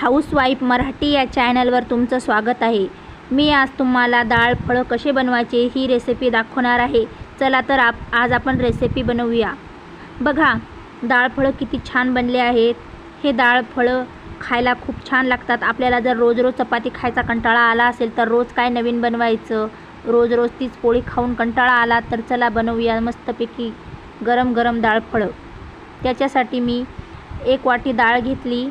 Housewife Marathi या चॅनलवर तुमचं स्वागत आहे. मी आज तुम्हाला डाळ फळं कसे बनवायचे ही रेसिपी दाखवणार आहे. चला तर आप आज आपण रेसिपी बनवूया. बघा डाळ फळं किती छान बनले आहेत. हे डाळ फळं खायला खूप छान लागतात. आपल्याला जर रोज रोज चपाती खायचा कंटाळा आला असेल तर रोज काय नवीन बनवायचं? रोज रोज तीच पोळी खाऊन कंटाळा आला तर चला बनवूया मस्तपैकी गरम गरम डाळ फळं. त्याच्यासाठी मी एक वाटी डाळ घेतली.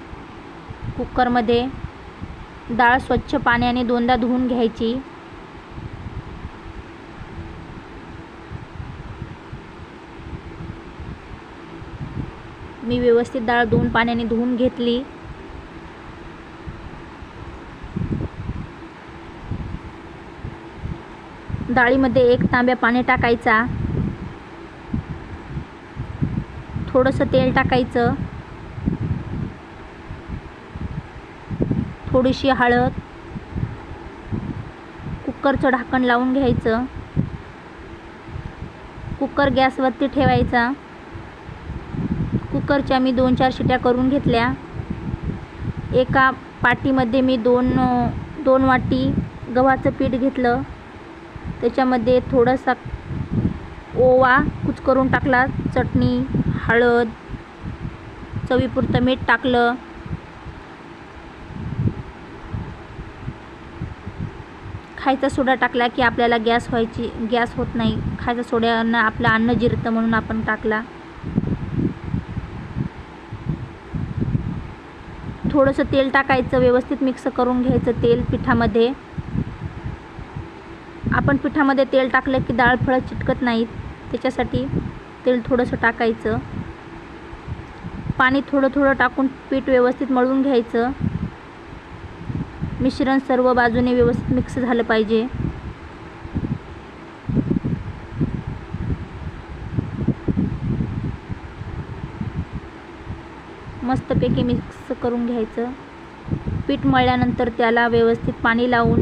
कुकरमध्ये डाळ स्वच्छ पाण्याने दोनदा धुवून घ्यायची. मी व्यवस्थित डाळ दोन पाण्याने धुवून घेतली. डाळीमध्ये एक तांब्या पाणी टाकायचा. थोडंसं तेल टाकायचं. थोडीशी हळद कुकरचं ढाकण लावून घ्यायचं. कुकर गॅसवरती ठेवायचा. कुकरच्या मी दोन चार शिट्या करून घेतल्या. एका पाटीमध्ये मी दोन दोन वाटी गव्हाचं पीठ घेतलं. त्याच्यामध्ये थोडासा ओवा कुच करून टाकला चटणी हळद चवीपुरतं मीठ टाकलं. खायचा सोडा टाकला की आपल्याला गॅस व्हायची गॅस होत नाही. खायचा सोड्यानं आपलं अन्न जिरतं म्हणून आपण टाकला. थोडंसं तेल टाकायचं व्यवस्थित मिक्स करून घ्यायचं तेल पिठामध्ये. आपण पिठामध्ये तेल टाकलं की डाळ फळं चिटकत नाहीत त्याच्यासाठी तेल थोडंसं टाकायचं. पाणी थोडं थोडं टाकून पीठ व्यवस्थित मळून घ्यायचं. मिश्रण सर्व बाजूने व्यवस्थित मिक्स झालं पाहिजे. मस्तपैकी मिक्स करून घ्यायचं. पीठ मळल्यानंतर त्याला व्यवस्थित पाणी लावून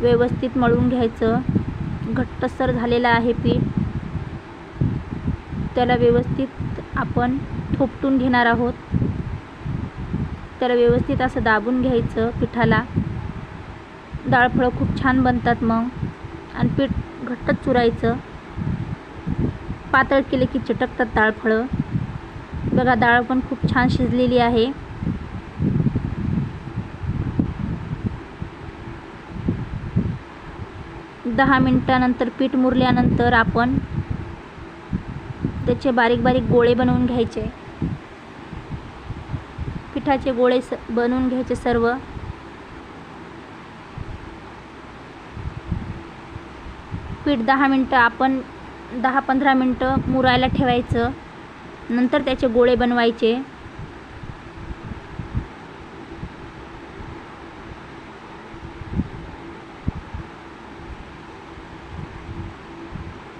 व्यवस्थित मळून घ्यायचं. घट्टसर झालेलं आहे पीठ. त्याला व्यवस्थित आपण थोपटून घेणार आहोत. त्याला व्यवस्थित असं दाबून घ्यायचं पिठाला. डाळफळं खूप छान बनतात मग. आणि पीठ घट्टच चुरायचं. पातळ केले की चटकतात डाळफळं. बघा डाळ पण खूप छान शिजलेली आहे. दहा मिनटानंतर पीठ मुरल्यानंतर आपण त्याचे बारीक बारीक गोळे बनवून घ्यायचे. पिठाचे गोळे स बनवून घ्यायचे सर्व. पीठ दहा मिनटं आपण दहा पंधरा मिनटं मुरायला ठेवायचं. नंतर त्याचे गोळे बनवायचे.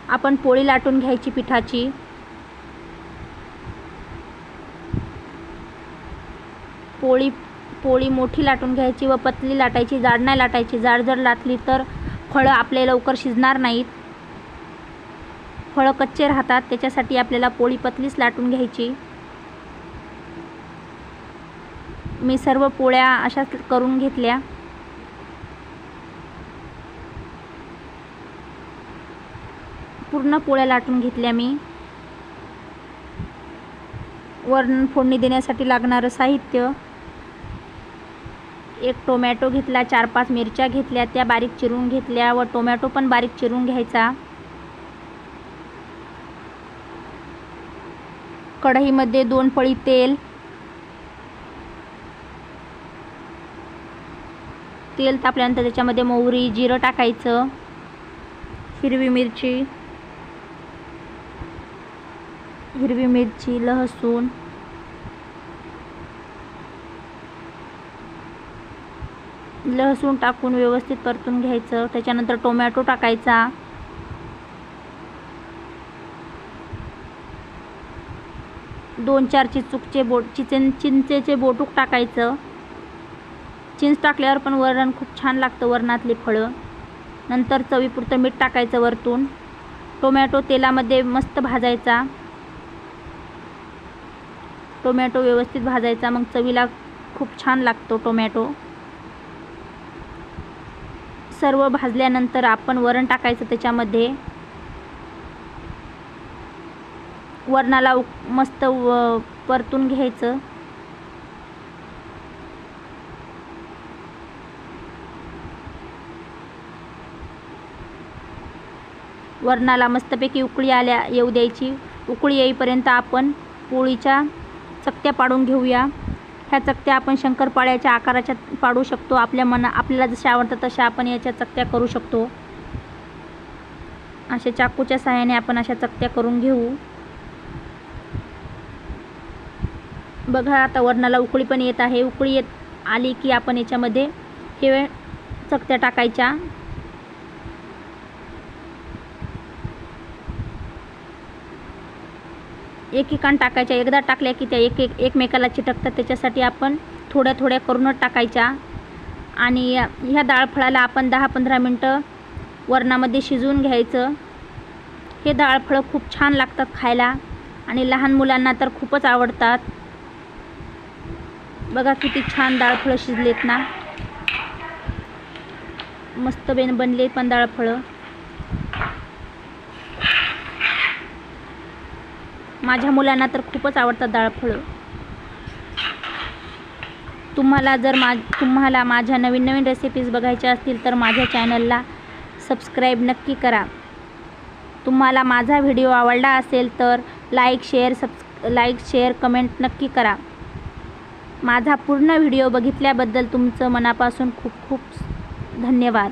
आपण पोळी लाटून घ्यायची पिठाची. पोळी पोळी मोठी लाटून घ्यायची व पतली लाटायची. जाड नाही लाटायची. जाड जर लाटली तर फळं आपले लवकर शिजणार नाहीत. फळं कच्चे राहतात त्याच्यासाठी आपल्याला पोळी पतलीच लाटून घ्यायची. मी सर्व पोळ्या अशाच करून घेतल्या. पूर्ण पोळ्या लाटून घेतल्या मी. वरण फोडणी देण्यासाठी लागणारं साहित्य एक टोमॅटो घेतला चार पाच मिरच्या घेतल्या त्या बारीक चिरून घेतल्या व टोमॅटो पण बारीक चिरून घ्यायचा. कढईमध्ये दोन पळी तेल. तेल तापल्यानंतर त्याच्यामध्ये मोहरी जिरं टाकायचं. हिरवी मिरची. हिरवी मिरची लहसून. लसूण टाकून व्यवस्थित परतून घ्यायचं. त्याच्यानंतर टोमॅटो टाकायचा. दोन चार चिचूकचे बोट चिचेन चिंचेचे बोटूक टाकायचं. चिंच टाकल्यावर पण वरण खूप छान लागतं वरणातली फळं. नंतर चवीपुरतं मीठ टाकायचं वरतून. टोमॅटो तेलामध्ये मस्त भाजायचा. टोमॅटो व्यवस्थित भाजायचा. मग चवीला खूप छान लागतो टोमॅटो. सर्व भाजल्यानंतर आपण वरण टाकायचं त्याच्यामध्ये. वरणाला उक- मस्त व परतून घ्यायचं. वरणाला मस्तपैकी उकळी आल्या येऊ द्यायची. उकळी येईपर्यंत आपण पोळीच्या चकत्या पाडून घेऊया. ह्या चकत्या आपण शंकरपाळ्याच्या आकाराच्या पाडू शकतो. आपल्या मना आपल्याला जशा आवडतात तशा आपण याच्या चकत्या करू शकतो. अशा चाकूच्या सहाय्याने आपण अशा चकत्या करून घेऊ. बघा आता वरणाला उकळी पण येत आहे. उकळी येत आली की आपण याच्यामध्ये हे चकत्या टाकायच्या. एकेकान टाकायच्या एकदा टाकल्या की त्या एक एक एकमेकाला चिटकतात. त्याच्यासाठी आपण थोड्या थोड्या करूनच टाकायच्या. आणि ह्या डाळफळाला आपण दहा पंधरा मिनटं वरणामध्ये शिजवून घ्यायचं. हे दाळफळं खूप छान लागतात खायला आणि लहान मुलांना तर खूपच आवडतात. बघा किती छान दाळफळं शिजलेत ना. मस्त बेन बनले पण डाळफळं फळं माझ्या मुलांना तर खूपच आवडतात डाळफळं तुम्हाला जर मा तुम्हाला माझ्या नवीन नवीन रेसिपीज बघायच्या असतील तर माझ्या चॅनलला सबस्क्राईब नक्की करा. तुम्हाला माझा व्हिडिओ आवडला असेल तर लाईक शेअर सबस् लाईक शेअर कमेंट नक्की करा. माझा पूर्ण व्हिडिओ बघितल्याबद्दल तुमचं मनापासून खूप खूप धन्यवाद.